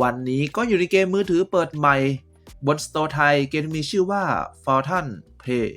วันนี้ก็อยู่ในเกมมือถือเปิดใหม่ บนสโตร์ไทยเกมมีชื่อว่า f a l t o n Play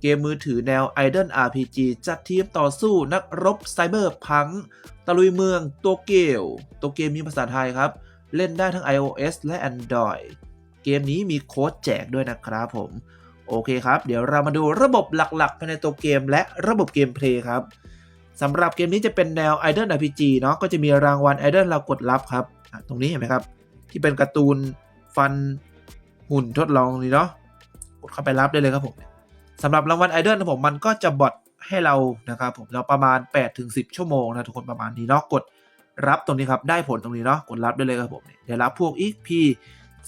เกมมือถือแนว Idol RPG จัดทีมต่อสู้นักรบไซเบอร์พัง ตะลุยเมืองโตเกียวตัวเกมมีภาษาไทยครับ เล่นได้ทั้ง iOS และ Android เกมนี้มีโค้ดแจกด้วยนะครับผม โอเคครับ เดี๋ยวเรามาดูระบบหลักๆภายในตัวเกมและระบบเกมเพลย์ครับสำหรับเกมนี้จะเป็นแนว Idol RPG เนาะก็จะมีรางวัล Idol เรากดรับครับ ตรงนี้เห็นไหมครับ ที่เป็นการ์ตูนฟันหุ่นทดลองนี่เนาะกดเข้าไปรับได้เลยครับผมสำหรับรางวัล Idol นะผมมันก็จะบอทให้เรานะครับผมเราประมาณ 8-10 ชั่วโมงนะทุกคนประมาณนี้เนาะกดรับตรงนี้ครับได้ผลตรงนี้เนาะกดรับได้เลยครับผมเดี๋ยวรับพวก XP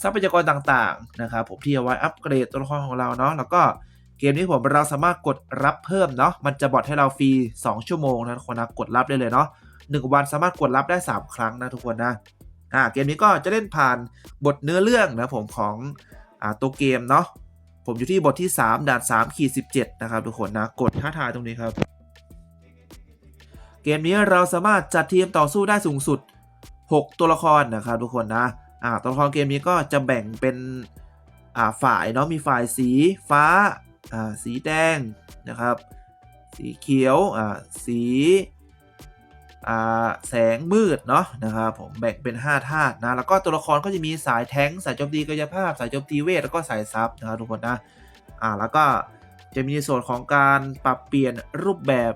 ทรัพยากรต่างๆนะครับผมที่เอาไว้อัปเกรดตัวละครของเราเนาะแล้วก็เกมนี้ผมเราสามารถกดรับเพิ่มเนาะมันจะบอทให้เราฟรี 2 ชั่วโมงนะทุกคนนะกดรับได้เลยเนาะ1วันสามารถกดรับได้ 3 ครั้งนะทุกคนนะ่าเกมนี้ก็จะเล่นผ่านบทเนื้อเรื่องนะผมของอ่าตัวเกมเนาะผมอยู่ที่บทที่ 3ด่าน3ขีด17 นะครับทุกคนนะกดท้าทายตรงนี้ครับ เกมนี้เราสามารถจัดทีมต่อสู้ได้สูงสุด 6 ตัวละครนะครับทุกคนนะอ่าตัวละครเกมนี้ก็จะแบ่งเป็นอ่าฝ่ายเนาะมีฝ่ายสีฟ้าอ่าสีแดงนะครับ สีเขียวอ่าสี แสงมืดเนาะนะครับผมแบ่งเป็น 5 ธาตุนะ แล้วก็ตัวละครก็จะมีสายแท้งสายโจมตีกายภาพ สายโจมตีเวท แล้วก็สายซับนะครับทุกคนนะอ่าแล้วก็จะมีในส่วนของการปรับเปลี่ยนรูปแบบ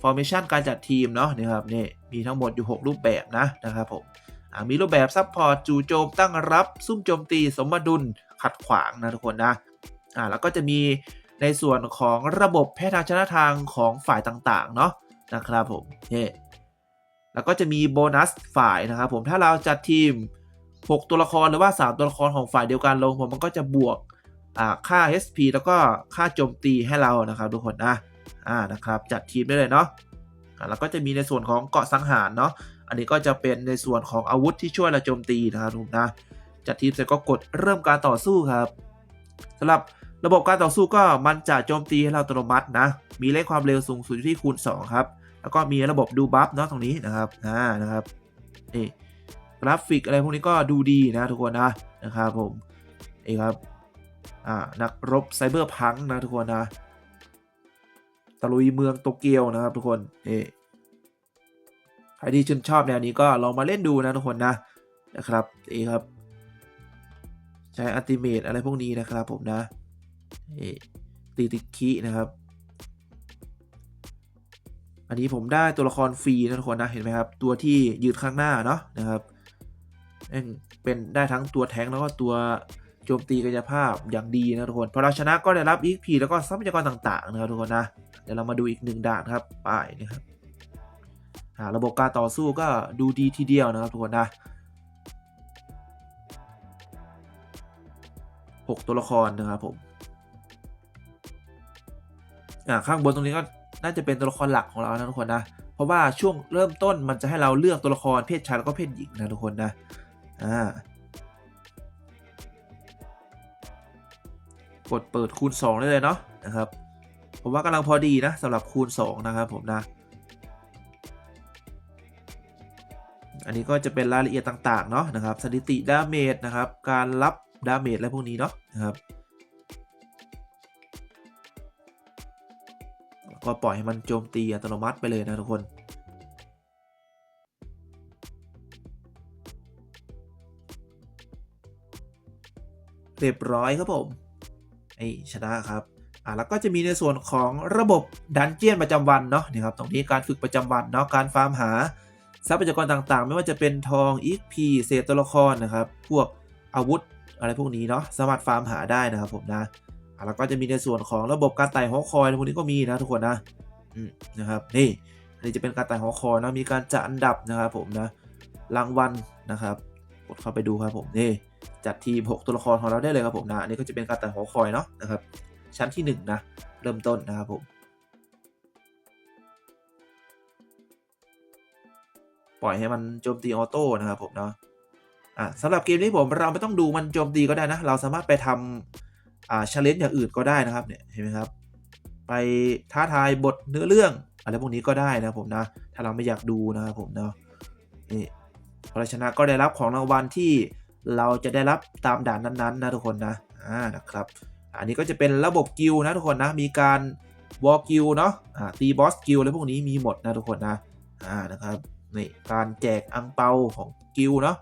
formation การจัดทีมเนาะนะครับนี่มีทั้งหมดอยู่ 6 รูปแบบนะนะครับผมอ่ามีรูปแบบซับพอร์ตจู่โจมตั้งรับ ซุ่มโจมตี สมดุลขัดขวางนะทุกคนนะอ่าแล้วก็จะมีในส่วนของระบบแพทย์ทางชนะทางของฝ่ายต่างๆเนาะนะครับผมนี่ แล้วก็จะมีโบนัสฝ่ายนะครับผมถ้าเราจัดทีม 6 ตัวละครหรือว่า 3 ตัวละครของฝ่ายเดียวกันลงผมมันก็จะบวกค่า HP แล้วก็ค่าโจมตีให้เรานะครับทุกคนนะอ่านะครับจัดทีมได้เลยเนาะแล้วก็จะมีในส่วนของเกาะสังหารเนาะอันนี้ก็จะเป็นในส่วนของอาวุธที่ช่วยเราโจมตีนะครับทุกคนนะจัดทีมเสร็จก็กดเริ่มการต่อสู้ครับสำหรับระบบการต่อสู้ก็มันจะโจมตีให้เราอัตโนมัตินะมีเลขความเร็วสูงสุดที่คูณ 2 ครับ แล้วก็มีระบบดูบัฟเนาะตรงนี้นะครับอ่านะครับนี่กราฟิกอะไรพวกนี้ก็ดูดีนะทุกคนนะนะครับผมนี่ครับอ่านักรบไซเบอร์พังนะทุกคนนะตะลุยเมืองโตเกียวนะครับทุกคนนี่ใครที่ชื่นชอบแนวนี้ก็ลองมาเล่นดูนะทุกคนนะนะครับนี่ครับใช้อัลติเมตอะไรพวกนี้นะครับผมนะตีติคีนะครับ อันนี้ผมได้ตัวละครฟรีนะทุกคนนะ เห็นไหมครับ ตัวที่ยืนข้างหน้าเนาะนะครับเอ้ยเป็นได้ทั้งตัวแทงแล้วก็ตัวโจมตีกายภาพอย่างดีนะทุกคนพอเราชนะก็ได้รับ XP แล้วก็ทรัพยากรต่างๆนะครับทุกคนนะเดี๋ยวเรามาดูอีกหนึ่งด่านครับไป้ายนะครับระบบการต่อสู้ก็ดูดีทีเดียวนะครับทุกคนนะ6ตัวละครนะครับผมอ่าข้างบนตรงนี้ก็ น่าจะเป็นตัวละครหลักของเรานะทุกคนนะ เพราะว่าช่วงเริ่มต้นมันจะให้เราเลือกตัวละครเพศชายแล้วก็เพศหญิงนะทุกคนนะ อ่ากดเปิดคูณ 2 ได้เลยเนาะนะครับ ผมว่ากำลังพอดีนะสำหรับคูณ 2 นะครับผมนะ อันนี้ก็จะเป็นรายละเอียดต่าง ๆ เนาะนะครับ สถิติดาเมจนะครับ การรับดาเมจอะไรพวกนี้เนาะนะครับ ก็ปล่อยให้มันโจมตีอัตโนมัติไปเลยนะทุกคนเรียบร้อยครับผมไอชนะครับอ่าแล้วก็จะมีในส่วนของระบบดันเจียนประจำวันเนาะนี่ครับตรงนี้การฝึกประจำวันเนาะการฟาร์มหาทรัพยากรต่างๆ ไม่ว่าจะเป็นทองอีกพีเศษตัวละครนะครับ พวกอาวุธอะไรพวกนี้เนาะสามารถฟาร์มหาได้นะครับผมนะ แล้วก็จะมีในส่วนของระบบการไต่หอคอยพวกนี้ก็มีนะทุกคนนะนะครับนี่อันนี้จะเป็นการไต่หอคอยนะมีการจัดอันดับนะครับผมนะรางวัลนะครับกดเข้าไปดูครับผมนี่จัดทีม6ตัวละครของเราได้เลยครับผมนะอันนี้ก็จะเป็นการไต่หอคอยเนาะนะครับชั้นที่1นะเริ่มต้นนะครับผมปล่อยให้มันโจมตีออโต้นะครับผมเนาะอะสำหรับเกมนี้ผมเราไม่ต้องดูมันโจมตีก็ได้นะ เราสามารถไปทำ อ่าชาเลนจ์อย่างอื่นก็ได้นะครับเนี่ยเห็นไหมครับ ไปท้าทายบทเนื้อเรื่องอะไรพวกนี้ก็ได้นะผมนะถ้าเราไม่อยากดูนะครับผมเนาะนี่พอเราชนะก็ได้รับของรางวัลที่เราจะได้รับตามด่านนั้นๆนะทุกคนนะอ่านะครับ อันนี้ก็จะเป็นระบบกิลนะทุกคนนะมีการวอลกิลเนาะอ่าตีบอสกิลอะไรพวกนี้มีหมดนะทุกคนนะอ่านะครับนี่การแจกอังเปาของกิลเนาะ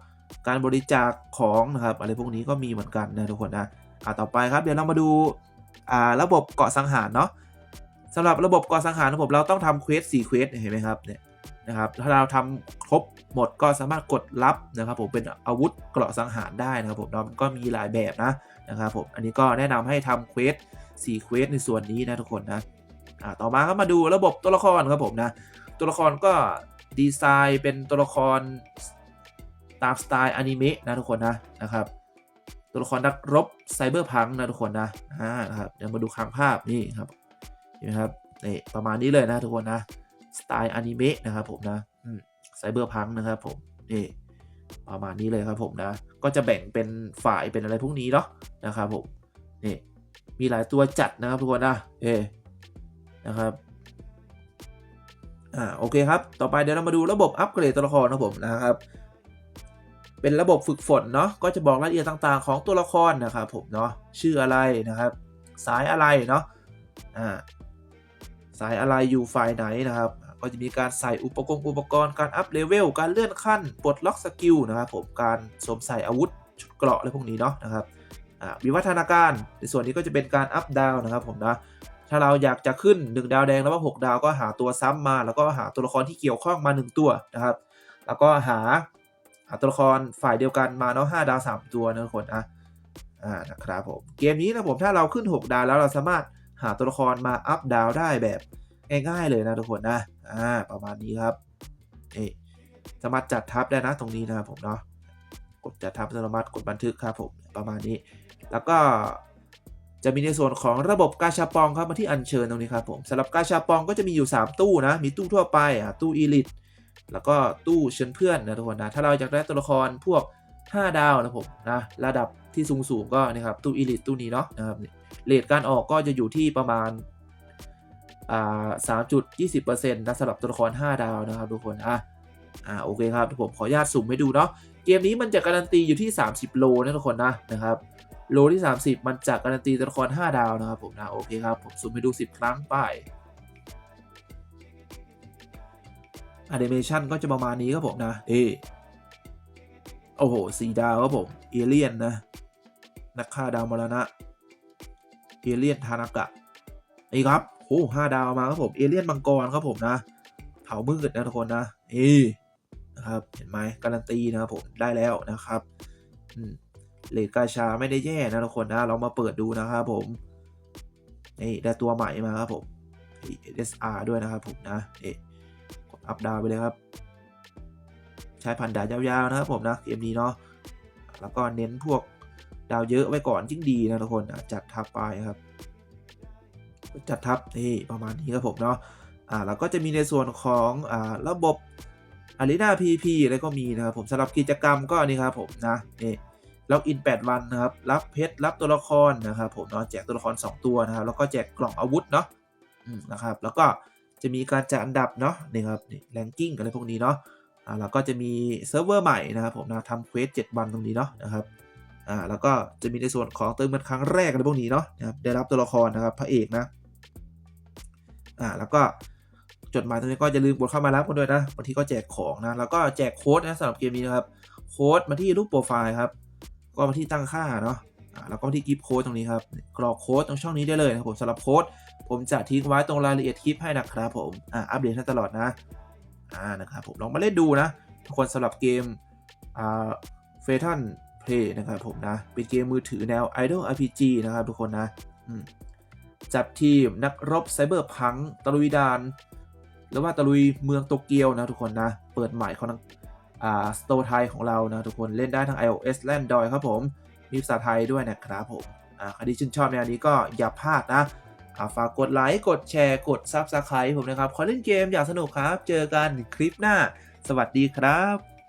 การบริจาคของนะครับอะไรพวกนี้ก็มีเหมือนกันนะทุกคนนะ อ่าต่อไปครับเดี๋ยวเรามาดูอ่าระบบเกาะสังหารเนาะสำหรับระบบเกาะสังหารของผมเราต้องทำเควส4เควสเห็นไหมครับเนี่ยนะครับถ้าเราทำครบหมดก็สามารถกดรับนะครับ ผมเป็นอาวุธเกราะสังหารได้นะครับผมเนาะมันก็มีหลายแบบนะนะครับผมอันนี้ก็แนะนำให้ทำเควส4เควสในส่วนนี้นะทุกคนนะอ่าต่อมาก็มาดูระบบตัวละครครับผมนะตัวละครก็ดีไซน์เป็นตัวละครตามสไตล์อนิเมะนะทุกคนนะนะครับ ตัวละครนักรบไซเบอร์พังนะทุกคนนะอ่านะครับเดี๋ยวมาดูค้างภาพนี่ครับเห็นไหมครับนี่ประมาณนี้เลยนะทุกคนนะสไตล์อนิเมะนะครับผมนะไซเบอร์พังนะครับผมนี่ประมาณนี้เลยครับผมนะ ก็จะแบ่งเป็นฝ่ายเป็นอะไรพวกนี้เนาะนะครับผมนี่มีหลายตัวจัดนะครับทุกคนนะเอนะครับอ่าโอเคครับ ต่อไปเดี๋ยวเรามาดูระบบอัปเกรดตัวละครนะผมนะครับ เป็นระบบฝึกฝนเนาะก็จะบอกรายละเอียดต่างๆ ของตัวละครนะครับผมเนาะชื่ออะไรนะครับ สายอะไรเนาะอ่าสายอะไรอยู่ฝ่ายไหนนะครับ ก็จะมีการใส่อุปกรณ์อุปกรณ์การอัพเลเวลการเลื่อนขั้นปลดล็อกสกิลนะครับผมการสวมใส่อาวุธชุดเกราะอะไรพวกนี้เนาะนะครับอ่าวิวัฒนาการในส่วนนี้ก็จะเป็นการอัพดาวนะครับผมนะถ้าเราอยากจะขึ้น 1 ดาวแดงแล้วว่า6ดาวก็หาตัวซ้ำมา แล้วก็หาตัวละครที่เกี่ยวข้องมา 1 ตัวนะครับ แล้วก็หา หาตัวละครฝ่ายเดียวกันมาเนาะ5ดาว3ตัวนะทุกคนนะอ่านะครับผมเกมนี้นะผมถ้าเราขึ้น 6 ดาวแล้วเราสามารถหาตัวละครมาอัพดาวได้แบบง่ายๆเลยนะทุกคนนะอ่าประมาณนี้ครับนี่สามารถจัดทับได้นะตรงนี้นะครับผมเนาะกดจัดทับอัตโนมัติกดบันทึกครับผมประมาณนี้ แล้วก็จะมีในส่วนของระบบกาชาปองครับมาที่อัญเชิญตรงนี้ครับผมสำหรับกาชาปองก็จะมีอยู่ 3 ตู้นะมีตู้ทั่วไปอะตู้อีลิท แล้วก็ตู้เชิญเพื่อนนะทุกคนนะถ้าเราอยากได้ตัวละครพวก 5 ดาวนะผมนะระดับที่สูงสูงก็นะครับตู้อีลิทตู้นี้เนาะนะครับเลทการออกก็จะอยู่ที่ประมาณอ่าสามจุดยี่สิบเปอร์เซ็นต์นะสำหรับตัวละคร 5 ดาวนะครับทุกคนอะอ่าโอเคครับผมขออนุญาตสุ่มให้ดูเนาะเกมนี้มันจะการันตีอยู่ที่ 30 โลนะทุกคนนะนะครับโลที่ 30 มันจะการันตีตัวละคร 5 ดาวนะครับผมนะโอเคครับผมสุ่มให้ดู 10 ครั้งไป แอนิเมชันก็จะประมาณนี้ครับผมนะเอโอ้โหสีดาวครับผมเอเลียนนะ นักฆ่าดาวมรณะเอเลียนทานากะนี่ครับโอ้ห้าดาวมาครับผมเอเลียนมังกรครับผมนะ เผามืดนะทุกคนนะเอนะครับเห็นไหมการันตีนะครับผมได้แล้วนะครับเลกาชาไม่ได้แย่นะทุกคนนะเรามาเปิดดูนะครับผมนี่ได้ตัวใหม่มาครับผม SR ด้วยนะครับผมนะเอ๊ะ อัพดาวไปเลยครับ ใช้พันดาวยาวๆนะครับผมนะเกมนี้เนาะแล้วก็เน้นพวกดาวเยอะไว้ก่อนยิ่งดีนะทุกคนจัดทับไปครับ จัดทับนี่ประมาณนี้ครับผมเนาะอ่าแล้วก็จะมีในส่วนของอ่าระบบอารีนาพีพีอะไรก็มีนะครับผมสำหรับกิจกรรมก็นี่ครับผมนะนี่ล็อกอิน 8 วันนะครับ รับเพชร รับตัวละครนะครับผมเนาะแจกตัวละคร 2 ตัวนะครับ แล้วก็แจกกล่องอาวุธเนาะนะครับ แล้วก็ จะมีการจัดอันดับเนาะนี่ครับนี่แรงกิ้งอะไรพวกนี้เนาะอ่าแล้วก็จะมีเซิร์ฟเวอร์ใหม่นะครับผมนะทำเควส7วันตรงนี้เนาะนะครับอ่าแล้วก็จะมีในส่วนของเติมเงินครั้งแรกอะไรพวกนี้เนาะนะครับได้รับตัวละครนะครับพระเอกนะอ่าแล้วก็จดหมายตรงนี้ก็จะลืมกดเข้ามารับกันด้วยนะบางทีก็แจกของนะแล้วก็แจกโค้ดนะสำหรับเกมนี้นะครับโค้ดมาที่รูปโปรไฟล์ครับก็มาที่ตั้งค่าเนาะแล้วก็ที่กิฟต์โค้ดตรงนี้ครับกรอกโค้ดตรงช่องนี้ได้เลยนะครับผมสำหรับโค้ด ผมจะทิ้งไว้ตรงรายละเอียดคลิปให้นะครับผมอ่าอัปเดตให้ตลอดนะอ่านะครับผมลองมาเล่นดูนะทุกคนสำหรับเกมอ่าเฟทันเพลย์นะครับผมนะ เป็นเกมมือถือแนว Idol RPG นะครับทุกคนนะจัดทีมนักรบไซเบอร์พังตะลุยดานหรือว่าตะลุยเมืองโตเกียวนะทุกคนนะ เปิดใหม่ของทางอ่าสโตไทยของเรานะทุกคนเล่นได้ทั้ง iOS และ Android ครับผม มีภาษาไทยด้วยนะครับผมอ่าใครที่ชื่นชอบแนวนี้ก็อย่าพลาดนะ อ่าฝากกดไลค์ กดแชร์ กด Subscribe ผมนะครับ ขอเล่นเกมอย่างสนุกครับ เจอกันคลิปหน้า สวัสดีครับ